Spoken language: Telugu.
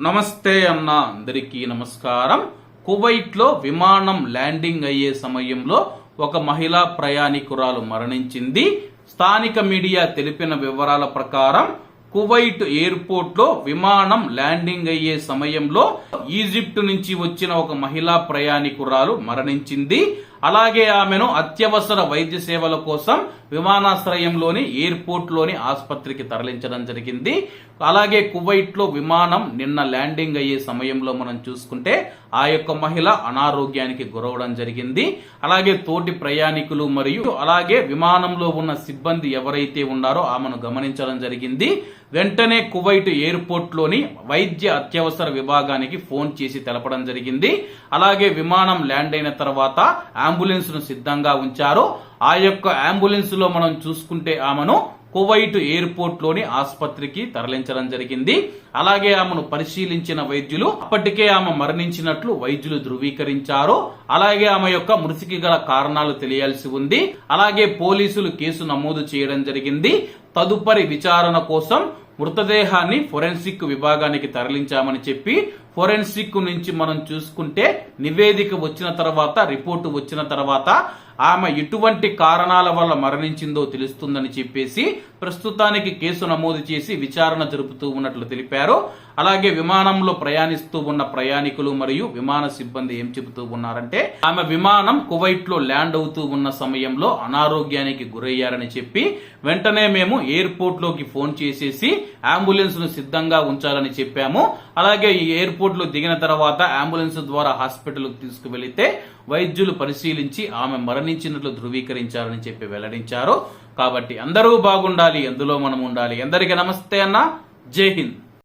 నమస్తే అన్న అందరికీ నమస్కారం. కువైట్లో విమానం ల్యాండింగ్ అయ్యే సమయంలో ఒక మహిళా ప్రయాణికురాలు మరణించింది. స్థానిక మీడియా తెలిపిన వివరాల ప్రకారం కువైట్ ఎయిర్పోర్ట్లో విమానం ల్యాండింగ్ అయ్యే సమయంలో ఈజిప్ట్ నుంచి వచ్చిన ఒక మహిళా ప్రయాణికురాలు మరణించింది. అలాగే ఆమెను అత్యవసర వైద్య సేవల కోసం విమానాశ్రయంలోని ఎయిర్పోర్ట్లోని ఆసుపత్రికి తరలించడం జరిగింది. అలాగే కువైట్లో విమానం నిన్న ల్యాండింగ్ అయ్యే సమయంలో మనం చూసుకుంటే ఆ యొక్క మహిళ అనారోగ్యానికి గురవడం జరిగింది. అలాగే తోటి ప్రయాణికులు మరియు అలాగే విమానంలో ఉన్న సిబ్బంది ఎవరైతే ఉన్నారో ఆమెను గమనించడం జరిగింది. వెంటనే కువైట్ ఎయిర్పోర్ట్లోని వైద్య అత్యవసర విభాగానికి ఫోన్ చేసి తెలపడం జరిగింది. అలాగే విమానం ల్యాండ్ అయిన తర్వాత అంబులెన్స్ను సిద్ధంగా ఉంచారు. ఆ యొక్క అంబులెన్స్లో మనం చూసుకుంటే ఆమెను కువైట్ ఎయిర్పోర్ట్లోని ఆసుపత్రికి తరలించడం జరిగింది. అలాగే ఆమెను పరిశీలించిన వైద్యులు అప్పటికే ఆమె మరణించినట్లు వైద్యులు ధృవీకరించారు. అలాగే ఆమె యొక్క మృతికి గల కారణాలు తెలియాల్సి ఉంది. అలాగే పోలీసులు కేసు నమోదు చేయడం జరిగింది. తదుపరి విచారణ కోసం మృతదేహాన్ని ఫోరెన్సిక్ విభాగానికి తరలించామని చెప్పి ఫోరెన్సిక్ నుంచి మనం చూసుకుంటే నివేదిక వచ్చిన తర్వాత రిపోర్టు వచ్చిన తర్వాత ఆమె ఎటువంటి కారణాల వల్ల మరణించిందో తెలుస్తుందని చెప్పేసి ప్రస్తుతానికి కేసు నమోదు చేసి విచారణ జరుపుతూ ఉన్నట్లు తెలిపారు. అలాగే విమానంలో ప్రయాణిస్తూ ఉన్న ప్రయాణికులు మరియు విమాన సిబ్బంది ఏం చెబుతూ ఉన్నారంటే ఆమె విమానం కువైట్లో ల్యాండ్ అవుతూ ఉన్న సమయంలో అనారోగ్యానికి గురయ్యారని చెప్పి వెంటనే మేము ఎయిర్పోర్ట్లోకి ఫోన్ చేసేసి అంబులెన్స్ను సిద్ధంగా ఉంచాలని చెప్పాము. అలాగే ఈ ఎయిర్పోర్ట్ లో దిగిన తర్వాత అంబులెన్స్ ద్వారా హాస్పిటల్కు తీసుకువెళితే వైద్యులు పరిశీలించి ఆమె మరణించినట్లు ధృవీకరించారని చెప్పి వెల్లడించారు. కాబట్టి అందరూ బాగుండాలి ఎందులో మనం ఉండాలి అందరికీ నమస్తే అన్న. జై హింద్.